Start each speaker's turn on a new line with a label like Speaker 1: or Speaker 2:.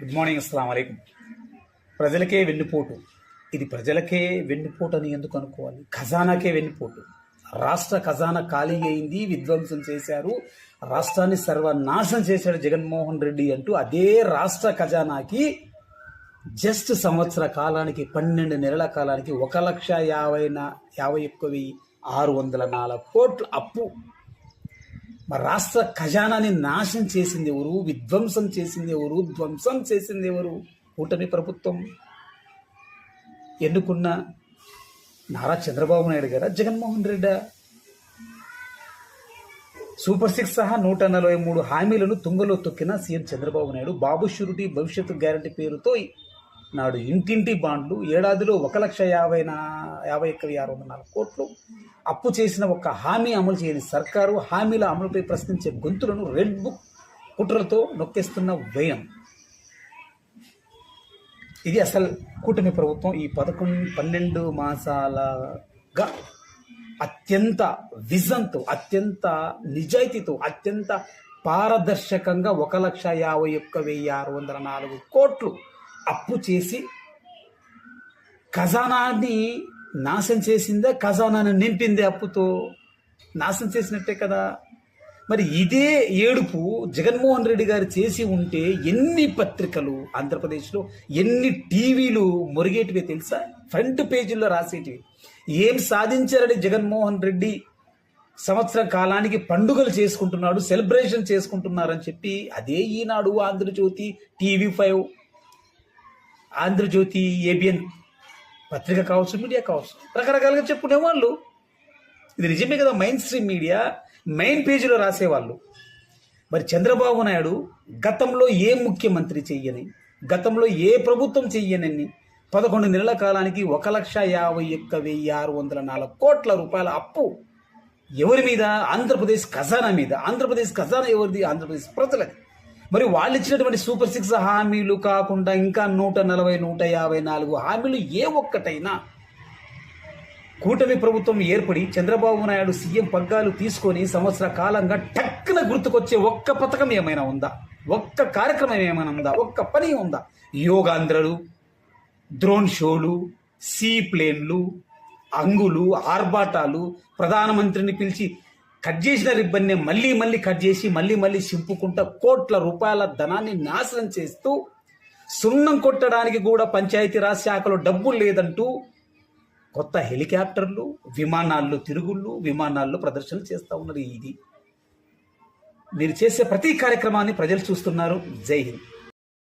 Speaker 1: Good morning అస్సలం అయికం ప్రజలకే వెన్నుపోటు. ఇది ప్రజలకే వెన్నుపోటు అని ఎందుకు అనుకోవాలి? ఖజానాకే వెన్నుపోటు. రాష్ట్ర ఖజానా ఖాళీ అయింది విధ్వంసం చేశారు. రాష్ట్రాన్ని సర్వనాశనం చేశాడు జగన్మోహన్ రెడ్డి అంటూ అదే రాష్ట్ర ఖజానాకి జస్ట్ సంవత్సర కాలానికి పన్నెండు నెలల కాలానికి ఒక లక్ష యాభై యాభై ఒక్క వెయ్యి ఆరు వందల నాలుగు కోట్ల అప్పు. మరి రాష్ట్ర ఖజానాని నాశనం చేసింది ఎవరు? విధ్వంసం చేసింది ఎవరు? ధ్వంసం చేసింది ఎవరు? కూటమి ప్రభుత్వం. ఎన్నుకున్న నారా చంద్రబాబు నాయుడు గారా? జగన్మోహన్ రెడ్డా? సూపర్ సిక్స్ సహా నూట నలభై మూడు హామీలను తుంగలో తొక్కిన సీఎం చంద్రబాబు నాయుడు బాబు షూరిటీ భవిష్యత్తు గ్యారంటీ పేరుతో నాడు ఇంటింటి బాండ్లు ఏడాదిలో ఒక లక్ష యాభై నా యాభై ఒక్క ఆరు వందల నాలుగు కోట్లు. అప్పు చేసిన ఒక హామీ అమలు చేయని సర్కారు హామీల అమలుపై ప్రశ్నించే గొంతులను రెడ్ బుక్ కుట్రలతో నొక్కేస్తున్న వ్యయం. ఇది అసలు కూటమి ప్రభుత్వం ఈ పదకొండు పన్నెండు మాసాలగా అత్యంత విజన్తో అత్యంత నిజాయితీతో అత్యంత పారదర్శకంగా ఒక లక్ష యాభై ఒక్క వెయ్యి ఆరు వందల నాలుగు కోట్లు అప్పు చేసి ఖజానాన్ని నాశనం చేసిందే ఖజానాన్ని నింపిందే అప్పుతో. నాశనం చేసినట్టే కదా. మరి ఇదే ఏడుపు జగన్మోహన్ రెడ్డి గారు చేసి ఉంటే ఎన్ని పత్రికలు ఆంధ్రప్రదేశ్లో ఎన్ని టీవీలు మురిగేటివి తెలుసా? ఫ్రంట్ పేజీల్లో రాసేటివి. ఏం సాధించారని జగన్మోహన్ రెడ్డి? సంవత్సర కాలానికి పండుగలు చేసుకుంటున్నాడు సెలబ్రేషన్ చేసుకుంటున్నారని చెప్పి అదే Eenadu Andhrajyothi TV five Andhrajyothi ABN పత్రిక కావచ్చు మీడియా కావచ్చు రకరకాలుగా చెప్పుకునే వాళ్ళు ఇది నిజమే కదా మెయిన్ స్ట్రీమ్ మీడియా మెయిన్ పేజీలో రాసేవాళ్ళు. మరి చంద్రబాబు నాయుడు గతంలో ఏ ముఖ్యమంత్రి చెయ్యని గతంలో ఏ ప్రభుత్వం చెయ్యనని పదకొండు నెలల కాలానికి ఒక లక్ష యాభై ఒక్క వెయ్యి ఆరు వందల నాలుగు కోట్ల రూపాయల అప్పు ఎవరి మీద? ఆంధ్రప్రదేశ్ ఖజానా మీద. ఆంధ్రప్రదేశ్ ఖజానా ఎవరిది? ఆంధ్రప్రదేశ్ ప్రజలది. మరి వాళ్ళు ఇచ్చినటువంటి సూపర్ సిక్స్ హామీలు కాకుండా ఇంకా నూట నలభై నూట యాభై నాలుగు హామీలు ఏ ఒక్కటైనా కూటమి ప్రభుత్వం ఏర్పడి చంద్రబాబు నాయుడు సీఎం పగ్గాలు తీసుకొని సంవత్సర కాలంగా టక్కున గుర్తుకొచ్చే ఒక్క పథకం ఏమైనా ఉందా? ఒక్క కార్యక్రమం ఏమైనా ఉందా? ఒక్క పని ఉందా? యోగాంధ్రలు డ్రోన్ షోలు సీ ప్లేన్లు అంగులు ఆర్భాటాలు ప్రధానమంత్రిని పిలిచి కట్ చేసిన రిబ్బన్ని మళ్ళీ మళ్ళీ కట్ చేసి మళ్ళీ మళ్ళీ చింపుకుంటా కోట్ల రూపాయల ధనాన్ని నాశనం చేస్తూ సున్నం కొట్టడానికి కూడా పంచాయతీరాజ్ శాఖలో డబ్బులు లేదంటూ కొత్త హెలికాప్టర్లు విమానాల్లో తిరుగుళ్ళు విమానాల్లో ప్రదర్శనలు చేస్తూ ఉన్నారు ఇది. మీరు చేసే ప్రతి కార్యక్రమాన్ని ప్రజలు చూస్తున్నారు. జై హింద్.